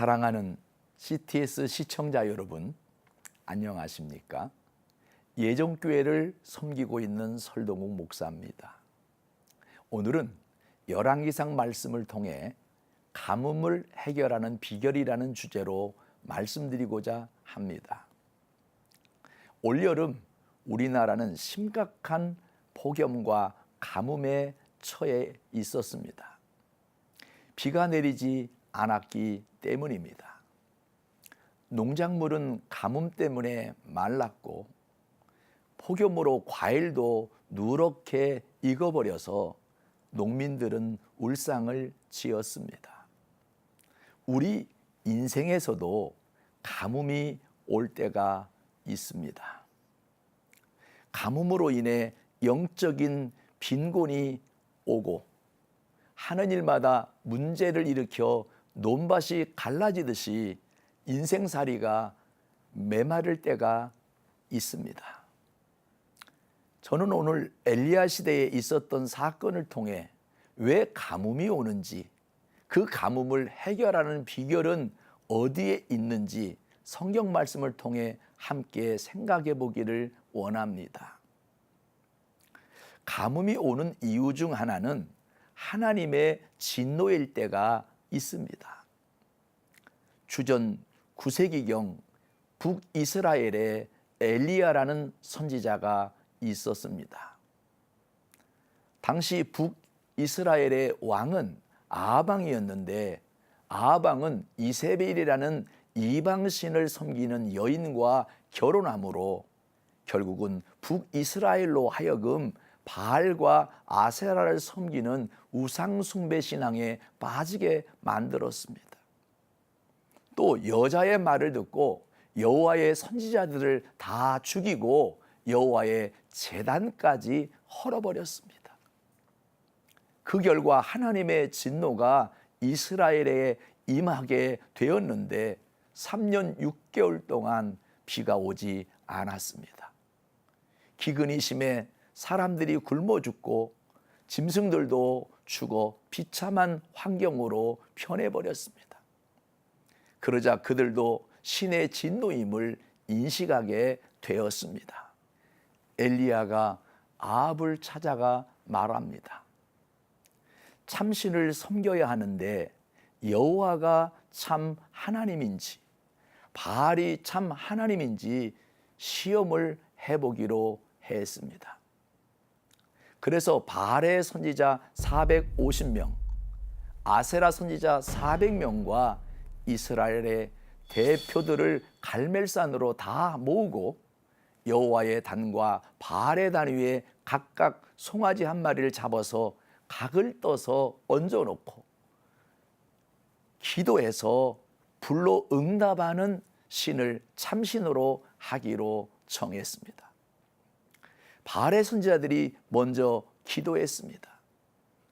사랑하는 CTS 시청자 여러분, 안녕하십니까? 예정교회를 섬기고 있는 설동욱 목사입니다. 오늘은 열왕기상 말씀을 통해 가뭄을 해결하는 비결이라는 주제로 말씀드리고자 합니다. 올여름 우리나라는 심각한 폭염과 가뭄에 처해 있었습니다. 비가 내리지 않았기 때문입니다. 농작물은 가뭄 때문에 말랐고 폭염으로 과일도 누렇게 익어버려서 농민들은 울상을 지었습니다. 우리 인생에서도 가뭄이 올 때가 있습니다. 가뭄으로 인해 영적인 빈곤이 오고 하는 일마다 문제를 일으켜 논밭이 갈라지듯이 인생살이가 메마를 때가 있습니다. 저는 오늘 엘리야 시대에 있었던 사건을 통해 왜 가뭄이 오는지 그 가뭄을 해결하는 비결은 어디에 있는지 성경 말씀을 통해 함께 생각해 보기를 원합니다. 가뭄이 오는 이유 중 하나는 하나님의 진노일 때가 있습니다. 주전 9세기경 북이스라엘에 엘리야라는 선지자가 있었습니다. 당시 북이스라엘의 왕은 아방이었는데 아방은 이세벨이라는 이방신을 섬기는 여인과 결혼함으로 결국은 북이스라엘로 하여금 바알과 아세라를 섬기는 우상 숭배 신앙에 빠지게 만들었습니다. 또 여자의 말을 듣고 여호와의 선지자들을 다 죽이고 여호와의 제단까지 헐어버렸습니다. 그 결과 하나님의 진노가 이스라엘에 임하게 되었는데 3년 6개월 동안 비가 오지 않았습니다. 기근이 심해 사람들이 굶어 죽고 짐승들도 죽어 비참한 환경으로 변해버렸습니다. 그러자 그들도 신의 진노임을 인식하게 되었습니다. 엘리야가 아합을 찾아가 말합니다. 참신을 섬겨야 하는데 여호와가 참 하나님인지 바알이 참 하나님인지 시험을 해보기로 했습니다. 그래서 바알의 선지자 450명, 아세라 선지자 400명과 이스라엘의 대표들을 갈멜산으로 다 모으고 여호와의 단과 바알의 단 위에 각각 송아지 한 마리를 잡아서 각을 떠서 얹어 놓고 기도해서 불로 응답하는 신을 참신으로 하기로 정했습니다. 바알의 선지자들이 먼저 기도했습니다.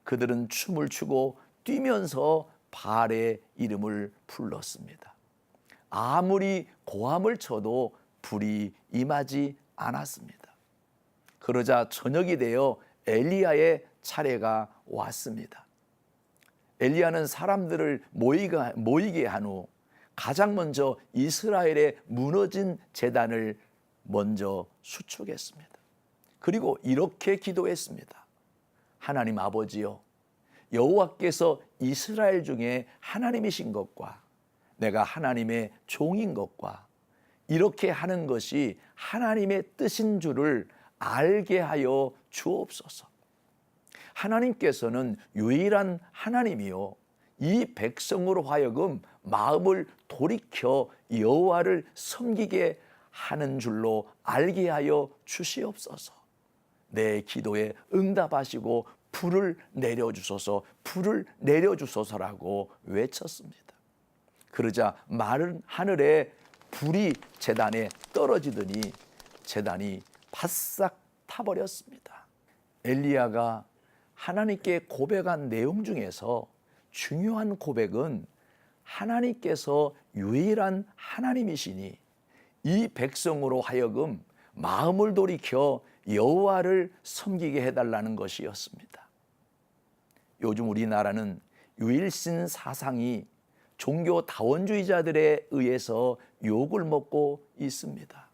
그들은 춤을 추고 뛰면서 바알의 이름을 불렀습니다. 아무리 고함을 쳐도 불이 임하지 않았습니다. 그러자 저녁이 되어 엘리야의 차례가 왔습니다. 엘리야는 사람들을 모이게 한 후 가장 먼저 이스라엘의 무너진 재단을 먼저 수축했습니다. 그리고 이렇게 기도했습니다. 하나님 아버지요, 여호와께서 이스라엘 중에 하나님이신 것과 내가 하나님의 종인 것과 이렇게 하는 것이 하나님의 뜻인 줄을 알게 하여 주옵소서. 하나님께서는 유일한 하나님이요 이 백성으로 하여금 마음을 돌이켜 여호와를 섬기게 하는 줄로 알게 하여 주시옵소서. 내 기도에 응답하시고 불을 내려 주소서, 불을 내려 주소서라고 외쳤습니다. 그러자 마른 하늘에 불이 재단에 떨어지더니 재단이 바싹 타버렸습니다. 엘리야가 하나님께 고백한 내용 중에서 중요한 고백은 하나님께서 유일한 하나님이시니 이 백성으로 하여금 마음을 돌이켜 여호와를 섬기게 해달라는 것이었습니다. 요즘 우리나라는 유일신 사상이 종교 다원주의자들에 의해서 욕을 먹고 있습니다.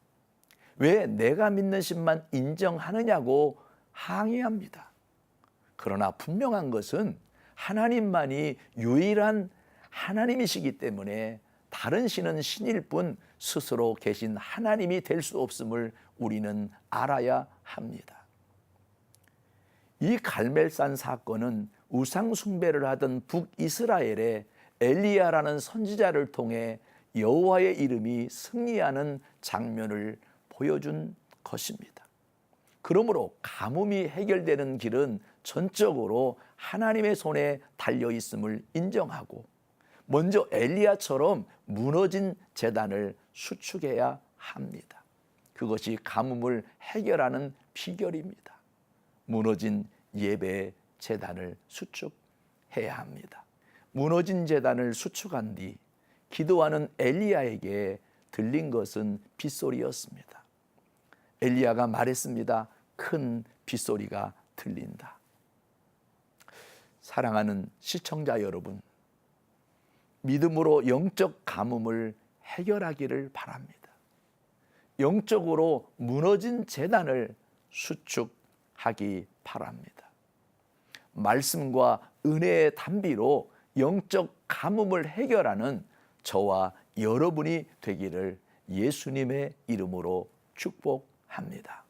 왜 내가 믿는 신만 인정하느냐고 항의합니다. 그러나 분명한 것은 하나님만이 유일한 하나님이시기 때문에 다른 신은 신일 뿐 스스로 계신 하나님이 될 수 없음을 우리는 알아야 합니다. 이 갈멜산 사건은 우상 숭배를 하던 북이스라엘의 엘리야라는 선지자를 통해 여호와의 이름이 승리하는 장면을 보여준 것입니다. 그러므로 가뭄이 해결되는 길은 전적으로 하나님의 손에 달려 있음을 인정하고 먼저 엘리야처럼 무너진 재단을 수축해야 합니다. 그것이 가뭄을 해결하는 비결입니다. 무너진 예배 재단을 수축해야 합니다. 무너진 재단을 수축한 뒤 기도하는 엘리야에게 들린 것은 빗소리였습니다. 엘리야가 말했습니다. 큰 빗소리가 들린다. 사랑하는 시청자 여러분, 믿음으로 영적 가뭄을 해결하기를 바랍니다. 영적으로 무너진 재단을 수축하기 바랍니다. 말씀과 은혜의 단비로 영적 가뭄을 해결하는 저와 여러분이 되기를 예수님의 이름으로 축복합니다.